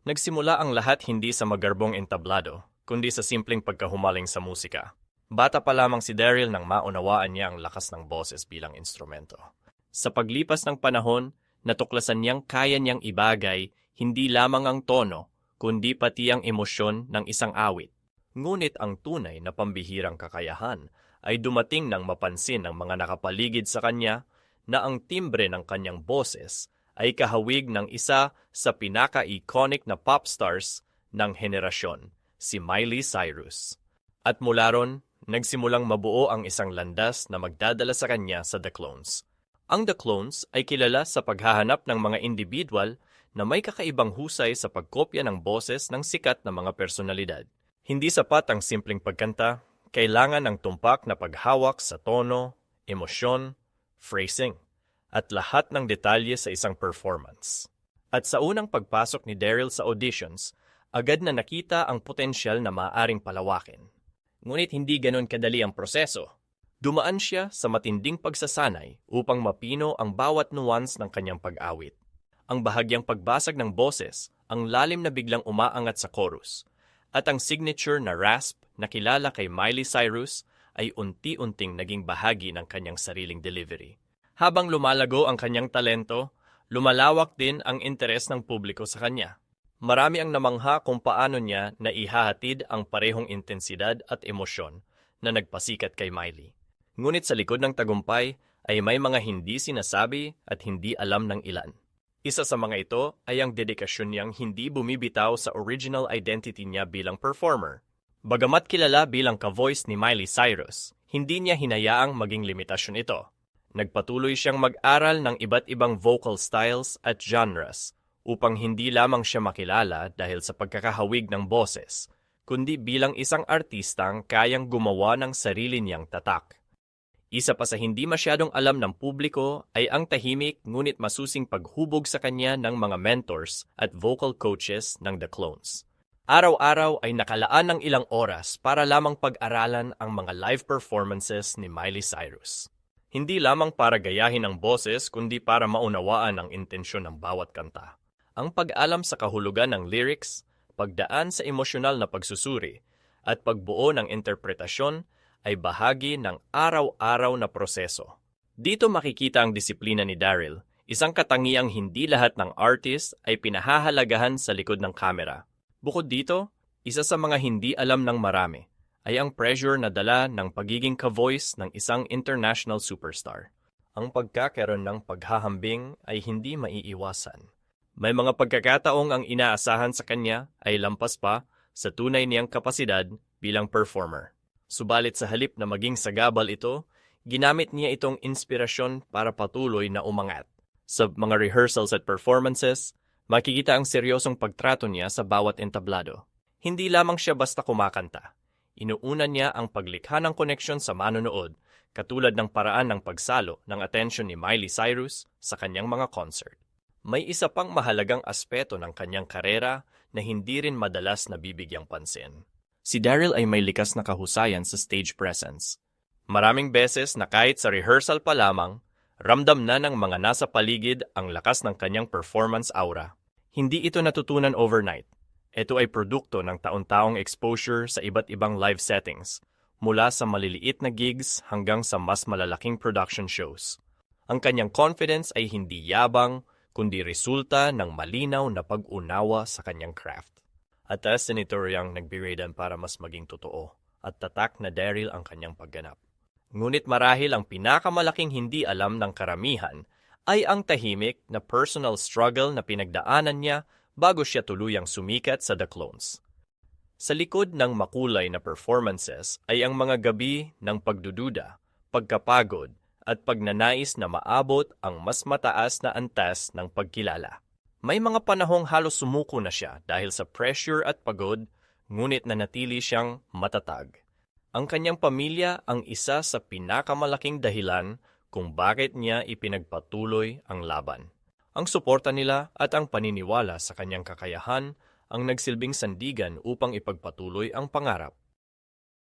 Nagsimula ang lahat hindi sa magarbong entablado, kundi sa simpleng pagkahumaling sa musika. Bata pa lamang si Daryl nang maunawaan niya ang lakas ng boses bilang instrumento. Sa paglipas ng panahon, natuklasan niyang kaya niyang ibagay hindi lamang ang tono, kundi pati ang emosyon ng isang awit. Ngunit ang tunay na pambihirang kakayahan ay dumating nang mapansin ng mga nakapaligid sa kanya na ang timbre ng kanyang boses ay kahawig ng isa sa pinaka-iconic na pop stars ng henerasyon, si Miley Cyrus. At mula ron, nagsimulang mabuo ang isang landas na magdadala sa kanya sa The Clones. Ang The Clones ay kilala sa paghahanap ng mga individual na may kakaibang husay sa pagkopya ng boses ng sikat na mga personalidad. Hindi sapat ang simpleng pagkanta, kailangan ng tumpak na paghawak sa tono, emosyon, phrasing, at lahat ng detalye sa isang performance. At sa unang pagpasok ni Daryl sa auditions, agad na nakita ang potensyal na maaaring palawakin. Ngunit hindi ganon kadali ang proseso. Dumaan siya sa matinding pagsasanay upang mapino ang bawat nuance ng kanyang pag-awit. Ang bahagyang pagbasag ng boses, ang lalim na biglang umaangat sa chorus, at ang signature na rasp na kilala kay Miley Cyrus ay unti-unting naging bahagi ng kanyang sariling delivery. Habang lumalago ang kanyang talento, lumalawak din ang interes ng publiko sa kanya. Marami ang namangha kung paano niya naihahatid ang parehong intensidad at emosyon na nagpasikat kay Miley. Ngunit sa likod ng tagumpay ay may mga hindi sinasabi at hindi alam ng ilan. Isa sa mga ito ay ang dedikasyon niyang hindi bumibitaw sa original identity niya bilang performer. Bagamat kilala bilang ka-voice ni Miley Cyrus, hindi niya hinayaang maging limitasyon ito. Nagpatuloy siyang mag-aral ng iba't ibang vocal styles at genres upang hindi lamang siya makilala dahil sa pagkakahawig ng boses, kundi bilang isang artistang kayang gumawa ng sarili niyang tatak. Isa pa sa hindi masyadong alam ng publiko ay ang tahimik ngunit masusing paghubog sa kanya ng mga mentors at vocal coaches ng The Clones. Araw-araw ay nakalaan ng ilang oras para lamang pag-aralan ang mga live performances ni Miley Cyrus. Hindi lamang para gayahin ang boses kundi para maunawaan ang intensyon ng bawat kanta. Ang pag-alam sa kahulugan ng lyrics, pagdaan sa emosyonal na pagsusuri, at pagbuo ng interpretasyon ay bahagi ng araw-araw na proseso. Dito makikita ang disiplina ni Daryl, isang katangiang hindi lahat ng artist ay pinahahalagahan sa likod ng kamera. Bukod dito, isa sa mga hindi alam ng marami ay ang pressure na dala ng pagiging ka-voice ng isang international superstar. Ang pagkakaroon ng paghahambing ay hindi maiiwasan. May mga pagkakataong ang inaasahan sa kanya ay lampas pa sa tunay niyang kapasidad bilang performer. Subalit sa halip na maging sagabal ito, ginamit niya itong inspirasyon para patuloy na umangat. Sa mga rehearsals at performances, makikita ang seryosong pagtrato niya sa bawat entablado. Hindi lamang siya basta kumakanta. Inuuna niya ang paglikha ng koneksyon sa manonood, katulad ng paraan ng pagsalo ng atensyon ni Miley Cyrus sa kanyang mga concert. May isa pang mahalagang aspeto ng kanyang karera na hindi rin madalas nabibigyang pansin. Si Daryl ay may likas na kahusayan sa stage presence. Maraming beses na kahit sa rehearsal pa lamang, ramdam na ng mga nasa paligid ang lakas ng kanyang performance aura. Hindi ito natutunan overnight. Ito ay produkto ng taon-taong exposure sa iba't ibang live settings, mula sa maliliit na gigs hanggang sa mas malalaking production shows. Ang kanyang confidence ay hindi yabang, kundi resulta ng malinaw na pag-unawa sa kanyang craft. At as senitoryang nagbiradan para mas maging totoo at tatak na Daryl ang kanyang pagganap. Ngunit marahil ang pinakamalaking hindi alam ng karamihan ay ang tahimik na personal struggle na pinagdaanan niya bago siya tuluyang sumikat sa The Clones. Sa likod ng makulay na performances ay ang mga gabi ng pagdududa, pagkapagod, at pagnanais na maabot ang mas mataas na antas ng pagkilala. May mga panahong halos sumuko na siya dahil sa pressure at pagod, ngunit nanatili siyang matatag. Ang kanyang pamilya ang isa sa pinakamalaking dahilan kung bakit niya ipinagpatuloy ang laban. Ang suporta nila at ang paniniwala sa kanyang kakayahan ang nagsilbing sandigan upang ipagpatuloy ang pangarap.